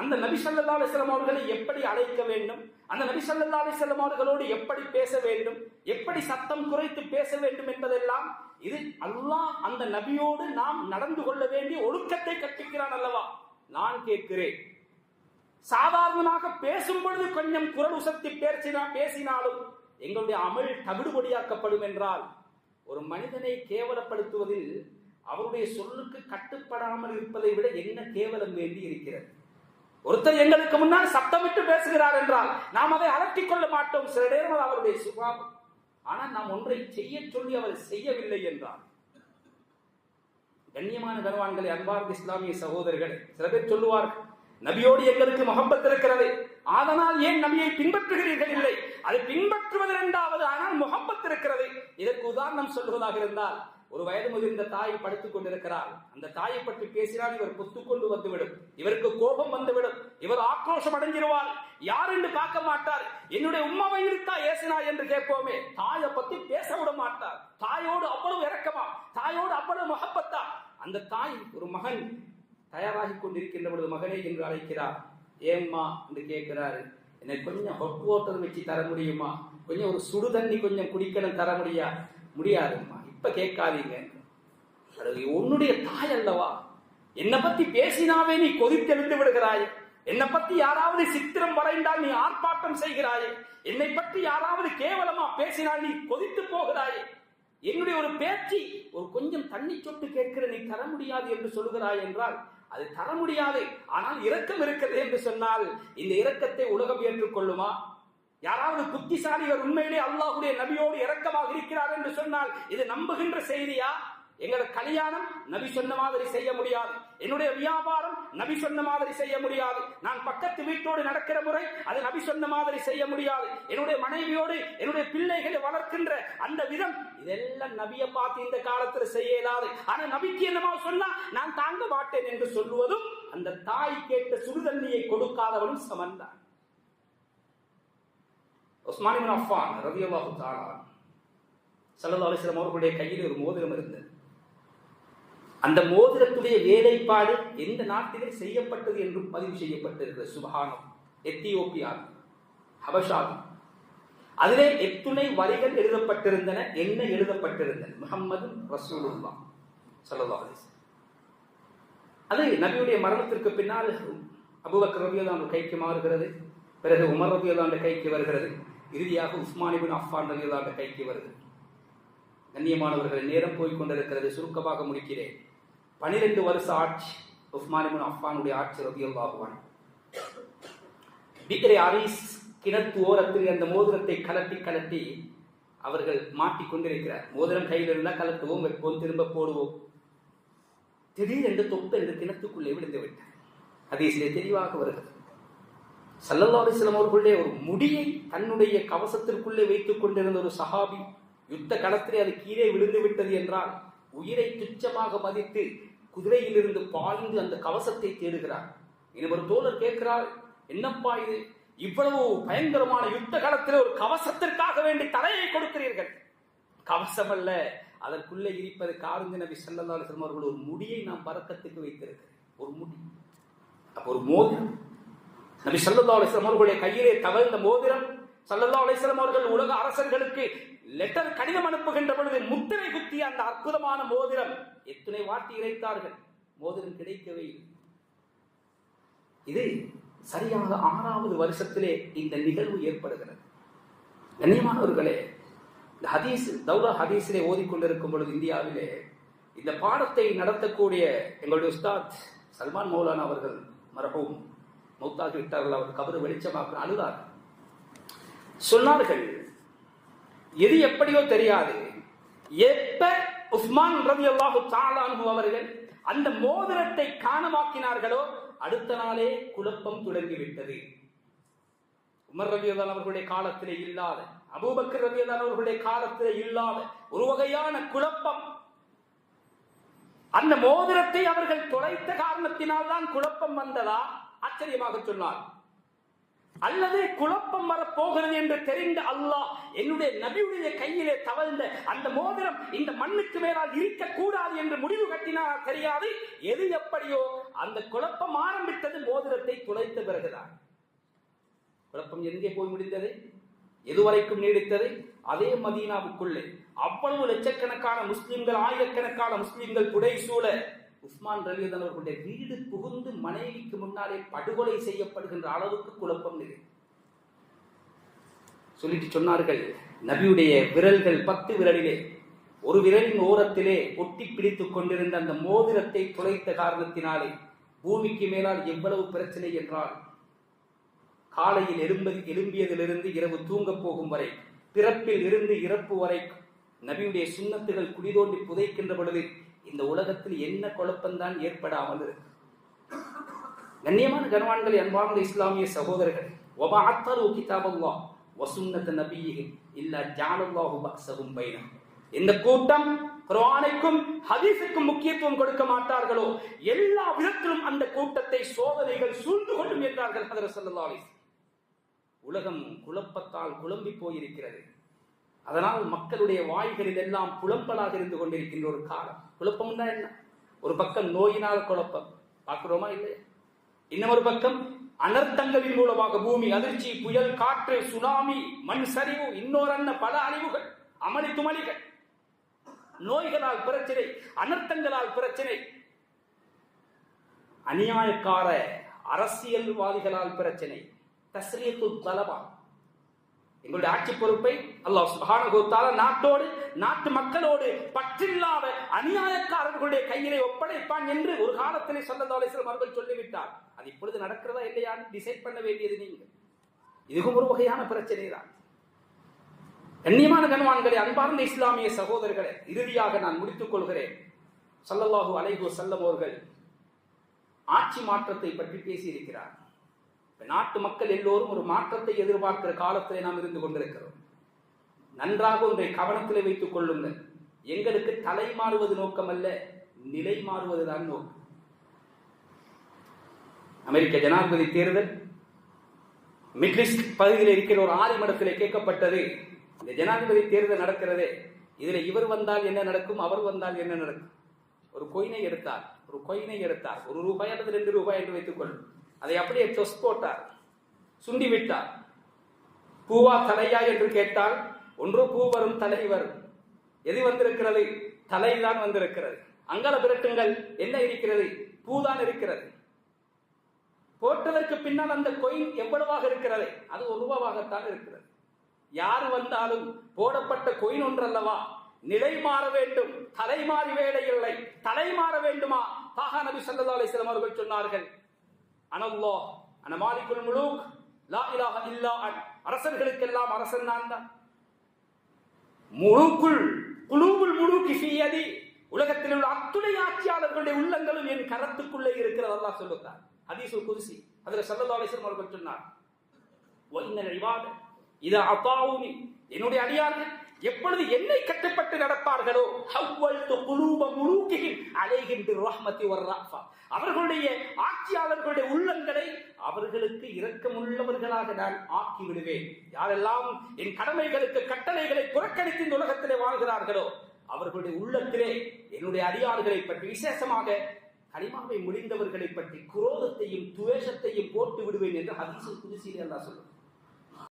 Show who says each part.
Speaker 1: அந்த நபி சல்லா அலிஸ்லாம் அவர்களை எப்படி அழைக்க வேண்டும்? அந்த நபி சல்லா அலிஸ்லாம் அவர்களோடு எப்படி பேச வேண்டும்? எப்படி சத்தம் குறைத்து பேச வேண்டும் என்பதெல்லாம் இது அல்லாஹ் அந்த நபியோடு நாம் நடந்து கொள்ள வேண்டிய ஒழுக்கத்தை கற்பிக்கிறான் அல்லவா? நான் கேட்கிறேன். சாதாரணமாக பேசும் பொழுது கொஞ்சம் குரல் உசத்தி பேசினா பேசினாலும் எங்களுடைய அமல் தவிடுபடியாக்கப்படும் என்றால் ஒரு மனிதனை கேவலப்படுத்துவதில் அவருடைய சொல்லுக்கு கட்டுப்படாமல் இருப்பதை விட என்ன கேவலம் வேண்டி இருக்கிறது? ஒருத்தர் எங்களுக்கு முன்னால் சத்தமிட்டு பேசுகிறார் என்றால் நாம் அதை அலட்டிக் கொள்ள மாட்டோம். சில நேரம் அவருடைய சுபாவம். ஆனால் நாம் ஒன்றை செய்ய சொல்லி அவர் செய்யவில்லை என்றால். கண்ணியமான கனவான்களை அன்பார்ந்த இஸ்லாமிய சகோதரர்கள் சில பேர் சொல்லுவார்கள் நபியோடு எங்களுக்கு மகப்பத் இருக்கிறது. அதனால் ஏன் நபியை பின்பற்றுகிறீர்கள்? இல்லை. அதை பின்பற்றுவது இரண்டாவது ஆனால் முகப்பத் இருக்கிறது. இதற்கு உதாரணம் சொல்வதாக இருந்தால் ஒரு வயது முதிர்ந்த தாய் படுத்துக் கொண்டிருக்கிறார் அந்த தாயை பற்றி பேசினால் இவர் புத்துக்கொண்டு வந்துவிடும். இவருக்கு கோபம் வந்துவிடும். இவர் ஆக்ரோஷம் அடைஞ்சிருவார் யார் என்று பார்க்க மாட்டார். என்னுடைய உம்மாவை இருக்கா ஏசினா என்று கேட்போமே. தாயை பத்தி பேச விட மாட்டார். தாயோடு அவ்வளவு இறக்கமா தாயோடு அவ்வளவு மகப்பத்தா? அந்த தாய் ஒரு மகன் தயாராகி கொண்டிருக்கின்ற பொழுது மகனே என்று அழைக்கிறார். ஏம்மா என்று கேட்கிறாரு. எனக்கு கொஞ்சம் ஹொட் வாட்டர் வச்சு தர முடியுமா? கொஞ்சம் ஒரு சுடு தண்ணி கொஞ்சம் குடிக்கணும் தர முடியா? முடியாதும்மா. இப்ப கேட்காதீங்க. அது உன்னுடைய தாய் அல்லவா? என்னை பத்தி பேசினாவே நீ கொதித்தெழுந்து விடுகிறாய். என்னை பத்தி யாராவது சித்திரம் வரைந்தால் நீ ஆர்ப்பாட்டம் செய்கிறாயே. என்னை பற்றி யாராவது கேவலமா பேசினால் நீ கொதித்து போகிறாயே. என்னுடைய ஒரு பேச்சு ஒரு கொஞ்சம் தண்ணி சொட்டு கேட்கிற நீ தர முடியாது என்று சொல்கிறாய் என்றால் அது தர முடியாது. ஆனால் இரக்கம் இருக்கிறது என்று சொன்னால் இந்த இரக்கத்தை உலகம் ஏற்றுக்கொள்ளுமா? யாராவது புத்திசாலிகள் உண்மையிலே அல்லாஹுடைய நபியோடு இறக்கமாக இருக்கிறார் என்று சொன்னால் இது நம்புகின்ற செய்தியா? எங்களோட கல்யாணம் நபி சொன்ன மாதிரி செய்ய முடியாது. என்னுடைய வியாபாரம் நபி சொன்ன மாதிரி செய்ய முடியாது. நான் பக்கத்து வீட்டோடு நடக்கிற முறை அது நபி சொன்ன மாதிரி செய்ய முடியாது. என்னுடைய மனைவியோடு என்னுடைய பிள்ளைகளை வளர்க்கின்ற அந்த விதம் இதெல்லாம் நபியை பார்த்து இந்த காலத்தில் செய்ய இயலாது. ஆனா நபிக்கு என்னமா சொன்னா நான் தாங்க மாட்டேன் என்று சொல்லுவதும் அந்த தாய் கேட்ட சுடுதண்ணியை கொடுக்காதவனும் சமந்தான். உஸ்மான் இப்னு அஃபான் ரவி அல்லாஹு தாலா சல்லா அலிஸ்லாம் அவர்களுடைய கையில் ஒரு மோதிரம் இருந்தது. அந்த மோதிரத்துடைய வேலைப்பாடு எந்த நாட்டிலே செய்யப்பட்டது என்றும் பதிவு செய்யப்பட்டிருக்கிறது சுபஹானம் எத்தியோப்பியா ஹபஷா அதிலே எத்துணை வரிகள் எழுதப்பட்டிருந்தன என்ன எழுதப்பட்டிருந்தன? முகம்மது ரசூலுல்லா சல்லா அலைஹி அது நபியுடைய மரணத்திற்கு பின்னால் அபூபக்கர் ரவியதான் கைக்கு மாறுகிறது பிறகு உமர் ரவியதான் கைக்கு வருகிறது. இறுதியாக உஸ்மானிபின் அஃபான் ரலியல்லாஹு கைக்கு வருது. கண்ணியமானவர்கள் நேரம் போய் கொண்டிருக்கிறது. சுருக்கமாக முடிக்கிறேன். பனிரெண்டு வருஷ ஆட்சி உஸ்மானிபின் அஃபானுடைய ஆட்சி ரலியல்லாஹு அன்ஹு. அரிஸ் கிணத்து ஓரத்தில் அந்த மோதிரத்தை கலட்டி கலட்டி அவர்கள் மாட்டிக் கொண்டிருக்கிறார். மோதிரம் கையில் இருந்தால் கலட்டுவோம் வைப்போம் திரும்ப போடுவோம். திடீரென்று தொப்பு என்று கிணத்துக்குள்ளே விழுந்து விட்டார் ஹதீஸிலே தெளிவாக வருகிறது. சல்லல்லா அலிஸ்லாம் அவர்களுடைய ஒரு முடியை தன்னுடைய கவசத்திற்குள்ளே வைத்துக் கொண்டிருந்த ஒரு சஹாபி யுத்த களத்திலே அது கீழே விழுந்து விட்டது என்றால் உயிரை துச்சமாக மதித்து குதிரையிலிருந்து பாய்ந்து அந்த கவசத்தை தேடுகிறார். இனி ஒரு தோழர் கேட்கிறார் என்னப்பா இது? இவ்வளவு பயங்கரமான யுத்த காலத்தில் ஒரு கவசத்திற்காக வேண்டி தலையை கொடுக்கிறீர்கள். கவசம் அல்ல அதற்குள்ளே இருப்பது காருங்க நபி சல்லல்லா அலிஸ்லாம் அவர்கள் ஒரு முடியை நாம் பறக்கத்துக்கு வைத்திருக்கிறேன் ஒரு முடி. அப்போ ஒரு மோதிரம். நபி சல்லா அலிஸ்லாம் அவர்களுடைய கையிலே தவழ்ந்த மோதிரம் சல்லல்லா அலிஸ்லாம் அவர்கள் உலக அரசர்களுக்கு லெட்டர் கடிதம் அனுப்புகின்ற பொழுது முத்திரை குத்திய அந்த அற்புதமான மோதிரம் எத்தனை வாட்டி இறைத்தார்கள்? மோதிரம் கிடைக்கவே இது சரியாக ஆறாவது வருஷத்திலே இந்த நிகழ்வு ஏற்படுகிறது. கண்ணியமானவர்களே இந்த ஹதீஸ் தௌரா ஹதீஸிலே ஓதிக்கொண்டிருக்கும் பொழுது இந்தியாவிலே இந்த பாடத்தை நடத்தக்கூடிய எங்களுடைய உஸ்தாத் சல்மான் மௌலானா அவர்கள் மரபும் மௌத்தாகி விட்டார்கள் அவர் கபரு வெளிச்சமாக அழுதார் சொன்னார்கள் எது எப்படியோ தெரியாது. எப்ப உஸ்மான் ரவி அல்லாஹு தாலானு அவர்கள் அந்த மோதிரத்தை காணமாக்கினார்களோ அடுத்த நாளே குழப்பம் தொடங்கிவிட்டது உமர் ரவியதான் அவர்களுடைய காலத்திலே இல்லாத அபூபக்கர் ரவியதான் அவர்களுடைய காலத்திலே இல்லாத ஒரு வகையான குழப்பம். அந்த மோதிரத்தை அவர்கள் தொலைத்த காரணத்தினால் தான் குழப்பம் வந்ததா? ஆச்சரியமாக சொன்னார். அல்லது குழப்பம் வரப்போகிறது என்று தெரிந்த அல்லாஹ் என்னுடைய நபியுடைய கையிலே தவழ்ந்த அந்த மோதிரம் இந்த மண்ணுக்கு மேலால் இருக்கக்கூடாது என்று முடிவு கட்டினார் தெரியாது. எது எப்படியோ அந்த குழப்பம் ஆரம்பித்தது மோதிரத்தை துளைத்த பிறகுதான். குழப்பம் எங்கே போய் முடிந்தது? எதுவரைக்கும் நீடித்தது? அதே மதீனாவுக்குள்ளே. அவ்வளவு லட்சக்கணக்கான முஸ்லிம்கள் ஆயிரக்கணக்கான முஸ்லிம்கள் புடை சூழ உஸ்மான் ரலியதன் அவர்களுடைய வீடு புகுந்து மனைவி முன்னாலே படுகொலை செய்யப்படுகின்ற அளவுக்கு குழப்பம் நிறை சொல்லிட்டு சொன்னார்கள் நபியுடைய விரல்கள் பத்து விரலிலே ஒரு விரலின் ஓரத்திலே ஒட்டி பிடித்துக் கொண்டிருந்த அந்த மோதிரத்தை துளைத்த காரணத்தினாலே பூமிக்கு மேலால் எவ்வளவு பிரச்சனை என்றால் காலையில் எழும்பது எழும்பியதிலிருந்து இரவு தூங்கப் போகும் வரை பிறப்பில் இருந்து இறப்பு வரை நபியுடைய சுண்ணத்துகள் குடிதோண்டி புதைக்கின்ற பொழுது இந்த உலகத்தில் என்ன குழப்பம்தான் ஏற்படாமல் இருக்கு. கண்ணியமான கனவான்கள் அன்பார்ந்த இஸ்லாமிய சகோதரர்கள் ஒபாத்தரு கிதாபல்லா வசுன்னத நபியே இல்ல ஜானல்லாஹு பக்ஸகும் பைனம் இந்த கூட்டம் குர்ஆனுக்கும் ஹதீஸுக்கும் முக்கியத்துவம் கொடுக்க மாட்டார்களோ? எல்லா விதத்திலும் அந்த கூட்டத்தை சோதனைகள் சூழ்ந்து கொள்ளும் என்றார்கள் ஹதரத் ஸல்லல்லாஹு உலகம் குழப்பத்தால் குழம்பி போயிருக்கிறது. அதனால் மக்களுடைய வாய்களில் எல்லாம் புலம்பலாக இருந்து கொண்டிருக்கின்ற ஒரு காலம். குழப்பம்னா என்ன? ஒரு பக்கம் நோயினால் குழப்பம். பார்க்கிறோமா இல்லையா? இன்னொரு பக்கம் அனர்த்தங்களின் மூலமாக பூமி அதிர்ச்சி புயல் காற்று சுனாமி மண் சரிவு இன்னொரு பல அழிவுகள் அமளி துமளிகள். நோய்களால் பிரச்சனை அனர்த்தங்களால் பிரச்சனை. அநியாயக்கார அரசியல்வாதிகளால் பிரச்சனை. தஸ்ரீத்து தலபா. எங்களுடைய ஆட்சி பொறுப்பை அல்லாஹ் சுபான தஆலா நாட்டோடு நாட்டு மக்களோடு பற்றில்லாத அநியாயக்காரர்களுடைய கையிலே ஒப்படைப்பான் என்று ஒரு காலத்திலே ஸல்லல்லாஹு அலைஹி அவர்கள் சொல்லிவிட்டார். அது இப்பொழுது நடக்கிறதா இல்லையான்னு டிசைட் பண்ண வேண்டியது நீங்க. இதுவும் ஒரு வகையான பிரச்சனை தான் கண்ணியமான கண்வான்களே அன்பார்ந்த இஸ்லாமிய சகோதரர்களே இறுதியாக நான் முடித்துக் கொள்கிறேன். சல்லல்லாஹு அலைகோ வஸல்லம் அவர்கள் ஆட்சி மாற்றத்தை பற்றி பேசியிருக்கிறார். நாட்டு மக்கள் எல்லோரும் ஒரு மாற்றத்தை எதிர்பார்க்கிற காலத்திலே நாம் இருந்து கொண்டிருக்கிறோம். நன்றாக ஒன்றை கவனத்திலே வைத்துக் கொள்ளுங்கள். எங்களுக்கு தலை மாறுவது நோக்கம் அல்ல நிலை மாறுவதுதான் நோக்கம். அமெரிக்க ஜனாதிபதி தேர்தல் மிட்லிஸ்ட் பகுதியில் இருக்கிற ஒரு ஆதிமடத்திலே கேட்கப்பட்டது இந்த ஜனாதிபதி தேர்தல் நடக்கிறதே இதுல இவர் வந்தால் என்ன நடக்கும் அவர் வந்தால் என்ன நடக்கும்? ஒரு கொயினை எடுத்தார் ஒரு கொயினை எடுத்தார் ஒரு ரூபாய் அல்லது ரெண்டு ரூபாய் என்று வைத்துக் கொள்ளும். அதை அப்படியே டொஸ் போட்டார். சுண்டி விட்டார். பூவா தலையா என்று கேட்டால் ஒன்று பூ வரும் தலை வரும். எது வந்திருக்கிறது? தலைதான் வந்திருக்கிறது. அங்கல விரட்டுங்கள் என்ன இருக்கிறது? பூதான் இருக்கிறது. போட்டதற்கு பின்னால் அந்த கொயின் எவ்வளவாக இருக்கிறது? அது ஒரு ரூபாவாகத்தான் இருக்கிறது. யார் வந்தாலும் போடப்பட்ட கொயின் ஒன்றல்லவா? நிலை மாற வேண்டும். தலை மாறி வேலை இல்லை. தலை மாற வேண்டுமா? பாகா நபி சல்லா அலிஸ்லாம் அவர்கள் சொன்னார்கள். அனல்லோ அன மாலிகுல் முலூக். லா இலாஹ இல்லா அன். அரசர்களுக்கெல்லாம் அரசன் நான் தான். முழுக்குள் குழுவுள் முழுக்கி ஃபீயதி உலகத்தில் உள்ள அத்துணை ஆட்சியாளர்களுடைய உள்ளங்களும் என் கரத்துக்குள்ளே இருக்கிறது அல்லாஹ் சொல்லுகிறார். ஹதீஸுல் குதுசி. அதுல ஸல்லல்லாஹு அலைஹி அவர்கள் சொன்னார். வஇன்னல் இபாத இதா என்னுடைய அடியார்கள் எப்பொழுது என்னை கட்டுப்பட்டு நடப்பார்களோ ஹவ்வல்து குலூப முலூக்கிஹிம் அலைஹிம் பிர்ரஹ்மதி அவர்களுடைய ஆட்சியாளர்களுடைய உள்ளங்களை அவர்களுக்கு இரக்கமுள்ளவர்களாக நான் ஆக்கி விடுவேன் யாரெல்லாம் என் கடமைகளுக்கு கட்டளைகளை புறக்கணித்து இந்த உலகத்திலே வாழ்கிறார்களோ அவர்களுடைய உள்ளத்திலே என்னுடைய அடியார்களை பற்றி விசேஷமாக கலிமாவை முடிந்தவர்களை பற்றி குரோதத்தையும் துவேஷத்தையும் போட்டு விடுவேன் என்று ஹதீஸுல் குதிசிலே அல்லாஹ் சொல்லுவார்